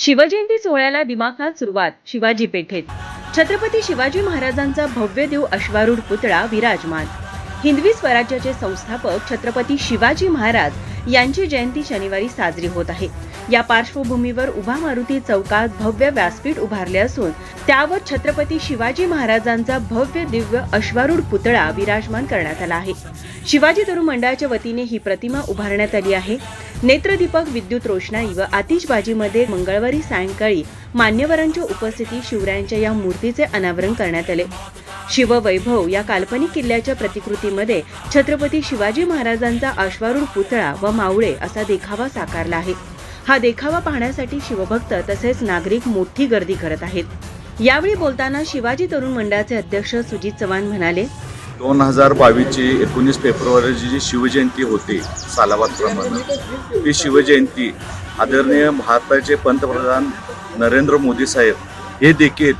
शिवजयंती सोहळ्याला दिमाखात सुरुवात शिवाजी पेठेत. छत्रपती शिवाजी महाराजांचा भव्य देव अश्वारूढ पुतळा विराजमान. हिंदवी स्वराज्याचे संस्थापक छत्रपती शिवाजी महाराज यांची जयंती शनिवारी साजरी होत आहे. या पार्श्वभूमीवर उभा मारुती चौकात भव्य व्यासपीठ उभारले असून त्यावर छत्रपती शिवाजी महाराजांचा भव्य दिव्य अश्वारूढ पुतळा विराजमान करण्यात आला आहे. शिवाजी तरुण मंडळाच्या वतीने ही प्रतिमा उभारण्यात आली आहे. नेत्रदीपक विद्युत रोषणाई व आतिषबाजीमध्ये मंगळवारी सायंकाळी मान्यवरांच्या उपस्थितीत शिवरायांच्या या मूर्तीचे अनावरण करण्यात आले. शिववैभव या काल्पनिक किल्ल्याच्या प्रतिकृतीमध्ये छत्रपती शिवाजी महाराजांचा अश्वारूढ पुतळा व मावळे असा देखावा साकारला आहे. हा देखावा पाहण्यासाठी शिवभक्त तसेच नागरिक मोठी गर्दी करत आहेत. यावेळी बोलताना शिवाजी तरुण मंडळाचे अध्यक्ष सुजित चव्हाण म्हणाले दोन हजार बावीसची एकोणीस फेब्रुवारीची जी शिवजयंती होती सालाबादप्रमाणे ती शिवजयंती आदरणीय भारताचे पंतप्रधान नरेंद्र मोदी साहेब हे देखील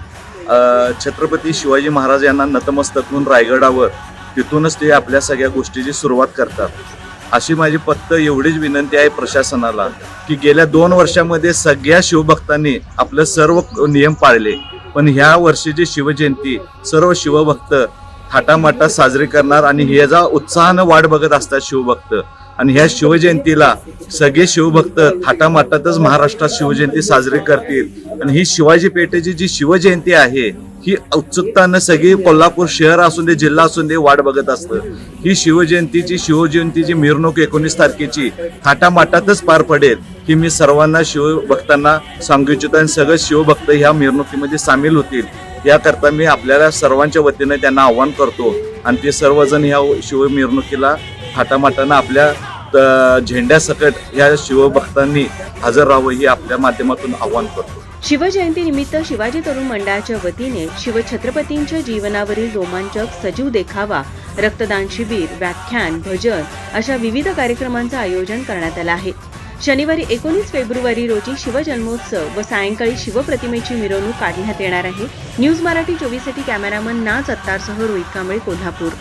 छत्रपती शिवाजी महाराज यांना नतमस्तक होऊन रायगडावर तिथूनच ते आपल्या सगळ्या गोष्टीची सुरुवात करतात. अशी माझी फक्त एवढीच विनंती आहे प्रशासनाला की गेल्या दोन वर्षामध्ये सगळ्या शिवभक्तांनी आपलं सर्व नियम पाळले. पण ह्या वर्षीची शिवजयंती सर्व शिवभक्त थाटामाटात साजरी करणार आणि ह्याचा उत्साहानं वाट बघत असतात शिवभक्त आणि ह्या शिवजयंतीला सगळे शिवभक्त थाटामाटातच महाराष्ट्रात शिवजयंती साजरी करतील. आणि ही शिवाजी पेठेची जी शिवजयंती आहे ही उत्सुकतानं सगळी कोल्हापूर शहर असून दे जिल्हा असून दे वाट बघत असतं. ही शिवजयंतीची शिवजयंतीची मिरवणूक एकोणीस तारखेची थाटामाटातच पार पडेल ही मी सर्वांना शिवभक्तांना सांगू इच्छितो आणि सगळे शिवभक्त ह्या मिरवणुकीमध्ये सामील होतील. याकरता मी आपल्याला सर्वांच्या वतीने त्यांना आव्हान करतो. आणि ते सर्वजण ह्या शिवमिरवणुकीला थाटामाटानं आपल्या झेंड्यासकट ह्या शिवभक्तांनी हजर राहावं ही आपल्या माध्यमातून आव्हान करतो. शिवजयंती निमित्त शिवाजी तरुण मंडळाच्या वतीने शिवछत्रपतींच्या जीवनावरील रोमांचक सजीव देखावा रक्तदान शिबिर व्याख्यान भजन अशा विविध कार्यक्रमांचं आयोजन करण्यात आलं आहे. शनिवारी एकोणीस फेब्रुवारी रोजी शिवजन्मोत्सव व सायंकाळी शिवप्रतिमेची मिरवणूक काढण्यात येणार आहे. न्यूज मराठी चोवीससाठी कॅमेरामन ना सत्तारसह रोहित कांबळे कोल्हापूर.